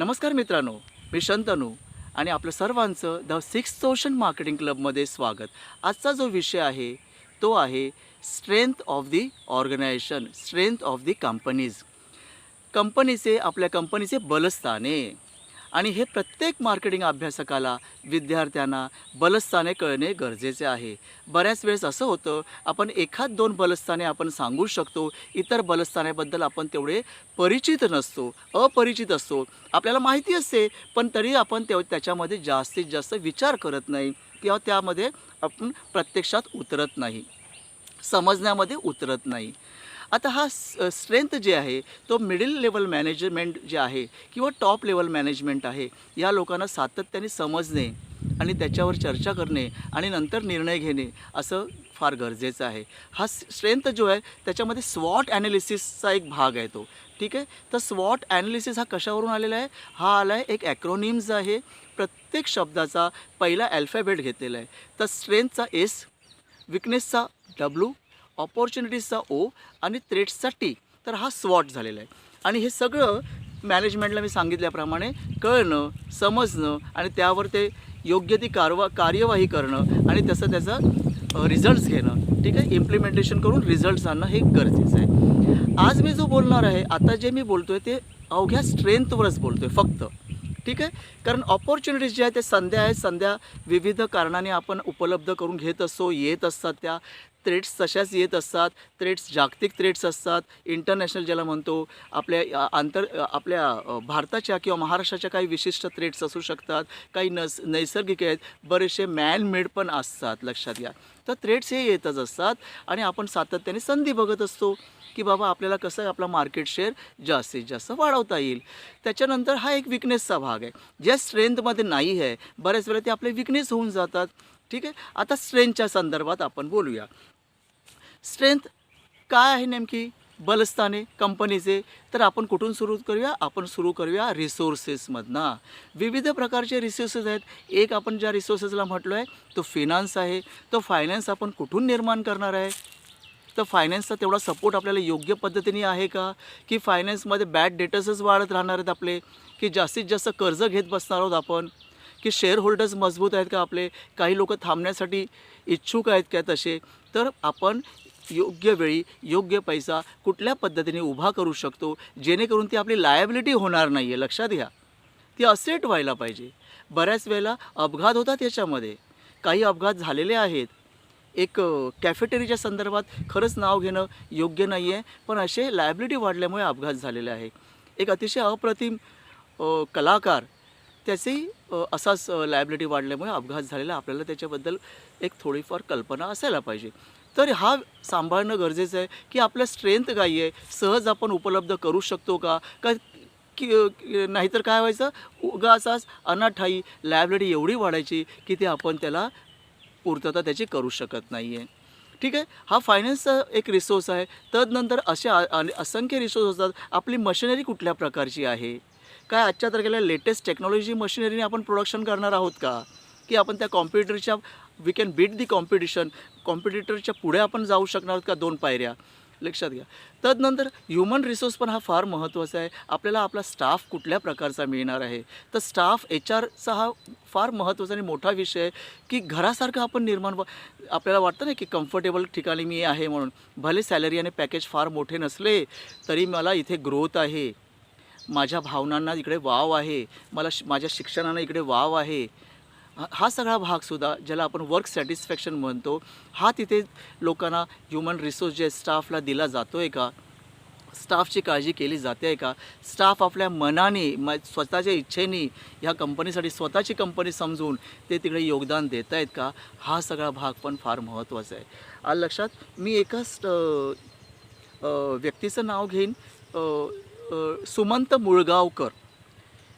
नमस्कार मित्रांनो मी शंतनू आणि आपलं सर्वांचं द सिक्स ओशन मार्केटिंग क्लबमध्ये स्वागत. आजचा जो विषय आहे तो आहे strength of the organisation strength of the companies. कंपनीचे आपल्या कंपनीचे बलस्थाने आणि हे प्रत्येक मार्केटिंग अभ्यासकाला विद्यार्थ्यांना बलस्थाने कळणे गरजेचे आहे. बऱ्याच वेळेस असं होतं आपण एखाद दोन बलस्थाने आपण सांगू शकतो इतर बलस्थानेबद्दल आपण तेवढे परिचित नसतो अपरिचित असतो. आपल्याला माहिती असते पण तरी आपण तेव त्याच्यामध्ये जास्तीत जास्त विचार करत नाही किंवा त्यामध्ये आपण प्रत्यक्षात उतरत नाही. समजण्यामध्ये उतरत नाही. आता हा स्ट्रेंथ जे आहे तो मिडल लेवल मॅनेजमेंट जे आहे किंवा टॉप लेवल मॅनेजमेंट आहे या लोकांना सातत्याने समजणे आणि त्याच्यावर चर्चा करणे आणि नंतर निर्णय घेणे असं फार गरजेचं आहे. हा स्ट्रेंथ जो आहे त्याच्यामध्ये स्वॉट ॲनालिसिसचा एक भाग आहे तो. ठीक आहे? तर स्वॉट ॲनालिसिस हा कशावरून आलेला आहे? हा आला आहे एक ॲक्रोनिम्स आहे. प्रत्येक शब्दाचा पहिला अल्फॅबेट घेतलेला आहे. तर स्ट्रेंथचा एस विकनेसचा डब्ल्यू ऑपॉर्च्युनिटीजचा ओ आणि थ्रेट्सचा टी तर हा स्वॉट झालेला आहे. आणि हे सगळं मॅनेजमेंटला मी सांगितल्याप्रमाणे कळणं समजणं आणि त्यावर ते योग्य ती कारवा कार्यवाही करणं आणि तसं त्याचं रिझल्ट्स घेणं. ठीक आहे? इम्प्लिमेंटेशन करून रिझल्ट्स आणणं हे गरजेचं आहे. आज मी जो बोलणार आहे आता जे मी बोलतो आहे ते अवघ्या स्ट्रेंथवरच बोलतो आहे फक्त. ठीक आहे? कारण ऑपॉर्च्युनिटीज ज्या आहेत त्या संध्या आहेत. संध्या विविध कारणाने आपण उपलब्ध करून घेत असतो येत असतात त्या. थ्रेट्स तशाच येत असतात. थ्रेट्स जागतिक थ्रेट्स असतात. इंटरनॅशनल ज्याला म्हणतो आपल्या आंतर आपल्या भारताच्या किंवा महाराष्ट्राच्या काही विशिष्ट थ्रेट्स असू शकतात. काही नस नैसर्गिक आहेत. बरेचसे मॅनमेड पण असतात लक्षात घ्या. तर थ्रेट्स हे येतच असतात आणि आपण सातत्याने संधी बघत असतो की बाबा आपल्याला कसं आपला मार्केट शेअर जास्तीत जास्त वाढवता येईल. त्याच्यानंतर हा एक विकनेसचा भाग आहे. ज्या स्ट्रेंथमध्ये नाही आहे बऱ्याच वेळा ते आपले विकनेस होऊन जातात. ठीक आहे? आता स्ट्रेंथच्या संदर्भात आपण बोलूया. स्ट्रेंथ काय आहे नेमकी? बलस्थाने कंपनीचे. तर आपण कुठून सुरू करूया? आपण सुरू करूया रिसोर्सेसमधनं. विविध प्रकारचे रिसोर्सेस आहेत. एक आपण ज्या रिसोर्सेसला म्हटलो आहे तो फिनान्स आहे. तो फायनान्स आपण कुठून निर्माण करणार आहे? तर फायनान्सचा तेवढा सपोर्ट आपल्याला योग्य पद्धतीने आहे का? की फायनान्समध्ये बॅड डेटर्सच वाढत राहणार आहेत आपले? की जास्तीत जास्त कर्ज घेत बसणार आहोत आपण? की शेअर होल्डर्स मजबूत आहेत का आपले? काही लोक थांबण्यासाठी इच्छुक आहेत का तसे? तर आपण योग्य वेळी योग्य पैसा कुठल्या पद्धतीने उभा करू शकतो जेणेकरून ती आपली लायबिलिटी होणार नाही आहे लक्षात घ्या. ती असेट व्हायला पाहिजे. बऱ्याच वेळेला अपघात होतात याच्यामध्ये. काही अपघात झालेले आहेत. एक कॅफेटेरीच्या संदर्भात खरंच नाव घेणं योग्य नाही आहे पण असे लायबिलिटी वाढल्यामुळे अपघात झालेले आहे. एक अतिशय अप्रतिम कलाकार त्याचेही असाच लायबिलिटी वाढल्यामुळे अपघात झालेला आपल्याला त्याच्याबद्दल एक थोडीफार कल्पना असायला पाहिजे. तर हा सांभाळणं गरजेचं आहे की आपलं स्ट्रेंथ काही आहे? सहज आपण उपलब्ध करू शकतो का? का की नाहीतर काय व्हायचं? उगाचाच अनाठाई लायबिलिटी एवढी वाढायची की ते आपण त्याला पूर्तता त्याची करू शकत नाही आहे ठीक आहे? हा फायनान्सचा एक रिसोर्स आहे. तदनंतर असे असंख्य रिसोर्स असतात. आपली मशिनरी कुठल्या प्रकारची आहे? काय आजच्या तारखेला लेटेस्ट टेक्नॉलॉजी मशिनरीने आपण प्रोडक्शन करणार आहोत का? की आपण त्या कॉम्प्युटरच्या we can beat the competition कॉम्पिटिटरच्या पुढे आपण जाऊ शकणार आहोत का? दोन पायऱ्या. लक्षात घ्या. तदनंतर ह्युमन रिसोर्स पण हा फार महत्त्वाचा आहे. आपल्याला आपला स्टाफ कुठल्या प्रकारचा मिळणार आहे? तर स्टाफ एच आरचा हा फार महत्त्वाचा आणि मोठा विषय आहे की घरासारखं आपण निर्माण आपल्याला वाटतं ना की कम्फर्टेबल ठिकाणी मी आहे म्हणून. भले सॅलरी आणि पॅकेज फार मोठे नसले तरी मला इथे ग्रोथ आहे. माझ्या भावनांना इकडे वाव आहे. मला श माझ्या शिक्षणांना इकडे वाव आहे. हा- हा सगळा भागसुद्धा ज्याला आपण वर्क सॅटिस्फॅक्शन म्हणतो हा तिथे लोकांना ह्युमन रिसोर्स जे स्टाफला दिला जातो आहे का स्टाफची काळजी केली जाते आहे का? स्टाफ आपल्या मनाने म स्वतःच्या इच्छेने ह्या कंपनीसाठी स्वतःची कंपनी समजून ते तिकडे योगदान देत आहेत का? हा सगळा भाग पण फार महत्त्वाचा आहे. आज लक्षात मी एकाच व्यक्तीचं नाव घेईन. सुमंत मुळगावकर.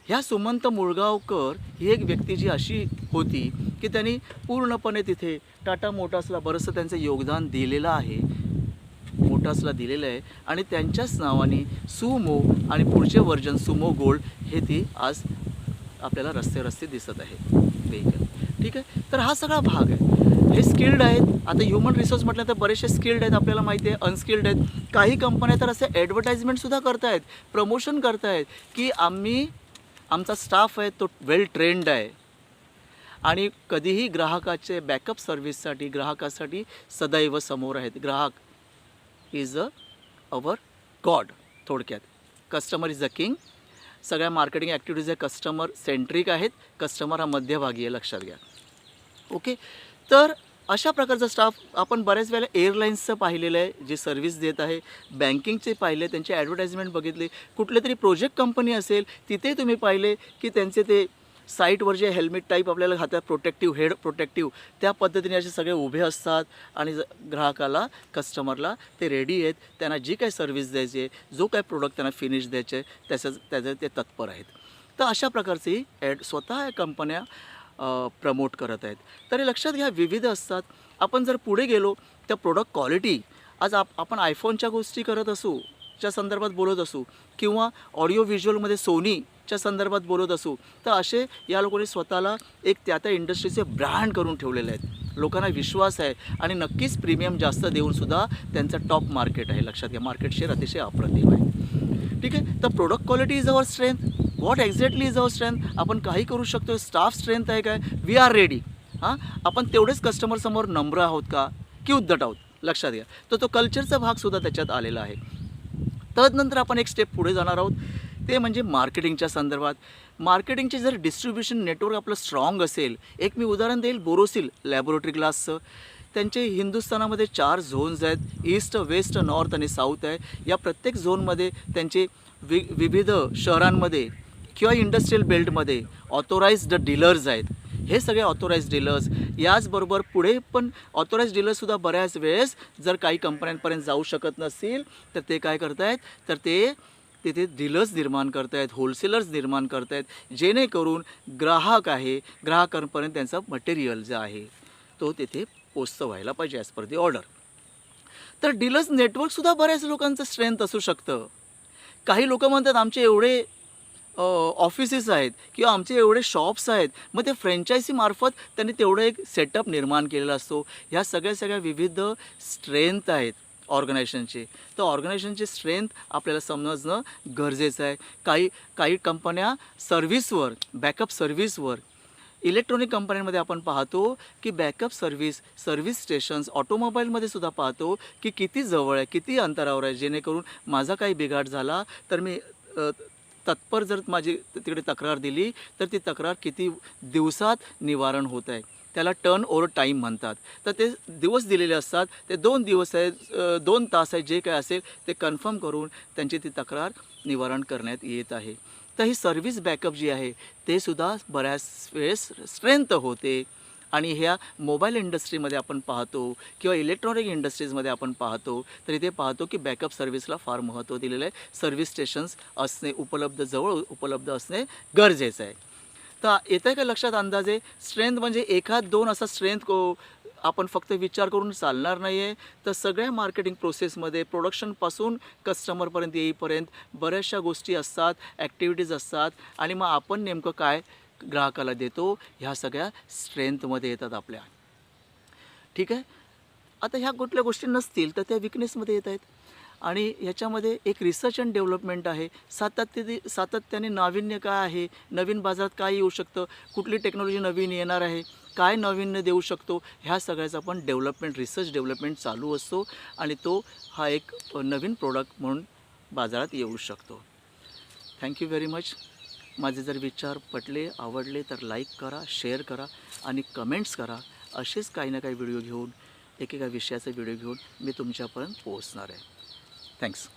ह्या सुमंत मुळगावकर ही एक व्यक्ती जी अशी होती की त्यांनी पूर्णपणे तिथे टाटा मोटार्सला बरंचसं त्यांचं योगदान दिलेलं आहे. मोटार्सला दिलेलं आहे. आणि त्यांच्याच नावाने सुमो आणि पुढचे वर्जन सुमो गोल्ड हे ती आज आपल्याला रस्ते रस्ते दिसत आहे. व्हेकल ठीक आहे? तर हा सगळा भाग आहे. हे स्किल्ड आहेत. आता ह्युमन रिसोर्स म्हटलं तर बरेचसे स्किल्ड आहेत आपल्याला माहिती आहे. अनस्किल्ड आहेत. काही कंपन्या तर असे ॲडव्हर्टाईजमेंटसुद्धा करतायत. प्रमोशन करतायत की आम्ही आमचा स्टाफ आहे तो वेल ट्रेंड आहे. आणि कधीही ग्राहकाचे बॅकअप सर्व्हिससाठी ग्राहकासाठी सदैव समोर आहेत. ग्राहक इज अ अवर गॉड थोडक्यात. कस्टमर इज अ किंग सगळ्या मार्केटिंग ॲक्टिव्हिटीज हे कस्टमर सेंट्रिक आहेत. कस्टमर हा मध्यभागी आहे लक्षात घ्या. ओके तर अशा प्रकारचा स्टाफ आपण बऱ्याच वेळेला एअरलाईन्सचं पाहिलेलं आहे जे सर्व्हिस देत आहे. बँकिंगचे पाहिले त्यांचे ॲडव्हर्टाइजमेंट बघितले. कुठले तरी प्रोजेक्ट कंपनी असेल तिथे तुम्ही पाहिले की त्यांचे ते साईटवर जे हेल्मेट टाईप आपल्याला घातात प्रोटेक्टिव्ह हेड प्रोटेक्टिव्ह त्या पद्धतीने असे सगळे उभे असतात आणि ज- ग्राहकाला कस्टमरला ते रेडी आहेत. त्यांना जी काही सर्व्हिस द्यायची आहे जो काही प्रोडक्ट त्यांना फिनिश द्यायचे आहे त्याचं त्याचं ते तत्पर आहेत. तर अशा प्रकारची ॲड स्वतः कंपन्या प्रमोट करत आहेत. तरी लक्षात घ्या विविध असतात. आपण जर पुढे गेलो तर प्रोडक्ट क्वालिटी आज आप आपण आयफोनच्या गोष्टी करत असू च्या संदर्भात बोलत असू किंवा ऑडिओ व्हिज्युअलमध्ये सोनीच्या संदर्भात बोलत असू तर असे या लोकांनी स्वतःला एक त्या त्या इंडस्ट्रीचे ब्रँड करून ठेवलेले आहेत. लोकांना विश्वास आहे आणि नक्कीच प्रीमियम जास्त देऊनसुद्धा त्यांचं टॉप मार्केट आहे. लक्षात घ्या मार्केट शेअर अतिशय अप्रतिम आहे. ठीक आहे? तर product quality is our strength what exactly is our strength आपण काही करू शकतो स्टाफ स्ट्रेंथ आहे काय? वी आर रेडी हां? आपण तेवढेच कस्टमरसमोर नम्र आहोत का? की उद्धट आहोत? लक्षात घ्या. तर तो कल्चरचा भागसुद्धा त्याच्यात आलेला आहे. तदनंतर आपण एक स्टेप पुढे जाणार आहोत. ते म्हणजे मार्केटिंगच्या संदर्भात. मार्केटिंगचे जर डिस्ट्रीब्युशन नेटवर्क आपलं स्ट्रॉंग असेल एक मी उदाहरण देईल. बोरोसिल लॅबोरेटरी ग्लासचं त्यांचे हिंदुस्थानामध्ये चार झोन्स आहेत. ईस्ट वेस्ट नॉर्थ आणि साऊथ आहे. या प्रत्येक झोनमध्ये त्यांचे वि विविध शहरांमध्ये किंवा इंडस्ट्रीयल बेल्टमध्ये ऑथोराइज्ड डीलर्स आहेत. हे सगळे ऑथोराईज डीलर्स याचबरोबर पुढे पण ऑथोराईज डीलर्ससुद्धा बऱ्याच वेळेस जर काही कंपन्यांपर्यंत जाऊ शकत नसतील तर ते काय करतायत? तर ते तिथे डीलर्स निर्माण करतायत होलसेलर्स निर्माण करतायत जेणेकरून ग्राहक आहे ग्राहकांपर्यंत त्यांचं मटेरियल जे आहे तो तिथे पोचतं व्हायला पाहिजे ॲज पर दी ऑर्डर तर डीलर्स नेटवर्कसुद्धा बऱ्याच लोकांचं स्ट्रेंथ असू शकतं. काही लोक म्हणतात आमचे एवढे ऑफिसेस आहेत किंवा आमचे एवढे शॉप्स आहेत मग ते फ्रँचायसीमार्फत त्यांनी तेवढं एक सेटअप निर्माण केलेला असतो. ह्या सगळ्या सगळ्या विविध स्ट्रेंथ आहेत ऑर्गनायझेशनचे तर ऑर्गनायझेशनची स्ट्रेंथ आपल्याला समजणं गरजेचं आहे. काही काही कंपन्या सर्व्हिसवर बॅकअप सर्व्हिसवर इलेक्ट्रॉनिक कंपन्यांमध्ये आपण पाहतो की बॅकअप सर्व्हिस सर्व्हिस स्टेशन्स ऑटोमोबाईलमध्ये सुद्धा पाहतो की किती जवळ आहे किती अंतरावर आहे. जेणेकरून माझा काही बिघाड झाला तर मी तत्पर जर माझी तिकडे तक्रार दिली तर ती तक्रार किती दिवसात निवारण होत आहे? त्याला टर्न ओव्हर टाईम म्हणतात. तर ते दिवस दिलेले असतात. ते दोन दिवस आहेत दोन तास आहेत जे काय असेल ते कन्फर्म करून त्यांची ती तक्रार निवारण करण्यात येत आहे. तर ही सर्व्हिस बॅकअप जी आहे ते सुद्धा बऱ्याच वेळेस स्ट्रेंथ होते. आणि ह्या मोबाईल इंडस्ट्रीमध्ये आपण पाहतो किंवा इलेक्ट्रॉनिक इंडस्ट्रीजमध्ये आपण पाहतो तर इथे पाहतो की बॅकअप सर्व्हिसला फार महत्त्व दिलेलं आहे. सर्व्हिस स्टेशन्स असणे उपलब्ध जवळ उपलब्ध असणे गरजेचं आहे. तर येतं आहे का लक्षात अंदाजे? स्ट्रेंथ म्हणजे एखाद दोन असा स्ट्रेंथ को आपण फक्त विचार करून चालणार नाही आहे तर सगळ्या मार्केटिंग प्रोसेसमध्ये प्रोडक्शनपासून कस्टमरपर्यंत येईपर्यंत बऱ्याचशा गोष्टी असतात ॲक्टिव्हिटीज असतात. आणि मग आपण नेमकं काय ग्राहकाला देतो ह्या सगळ्या स्ट्रेंथमध्ये येतात आपल्या. ठीक आहे? आता ह्या कुठल्या गोष्टी नसतील तर त्या विकनेसमध्ये येत आहेत. आणि ह्याच्यामध्ये एक रिसर्च अँड डेव्हलपमेंट आहे. सातत्य सातत्याने नाविन्य काय आहे? नवीन बाजारात काय येऊ शकतं? कुठली टेक्नॉलॉजी नवीन येणार आहे? काय नाविन्य देऊ शकतो? ह्या सगळ्याचा पण डेव्हलपमेंट रिसर्च डेव्हलपमेंट चालू असतो आणि तो हा एक नवीन प्रोडक्ट म्हणून बाजारात येऊ शकतो. थँक्यू व्हेरी मच माझे जर विचार पटले आवडले तर लाईक करा शेअर करा आणि कमेंट्स करा. असेच काही ना काही व्हिडिओ घेऊन एकेका विषयाचे व्हिडिओ घेऊन मी तुमच्यापर्यंत पोहोचणार आहे. थँक्स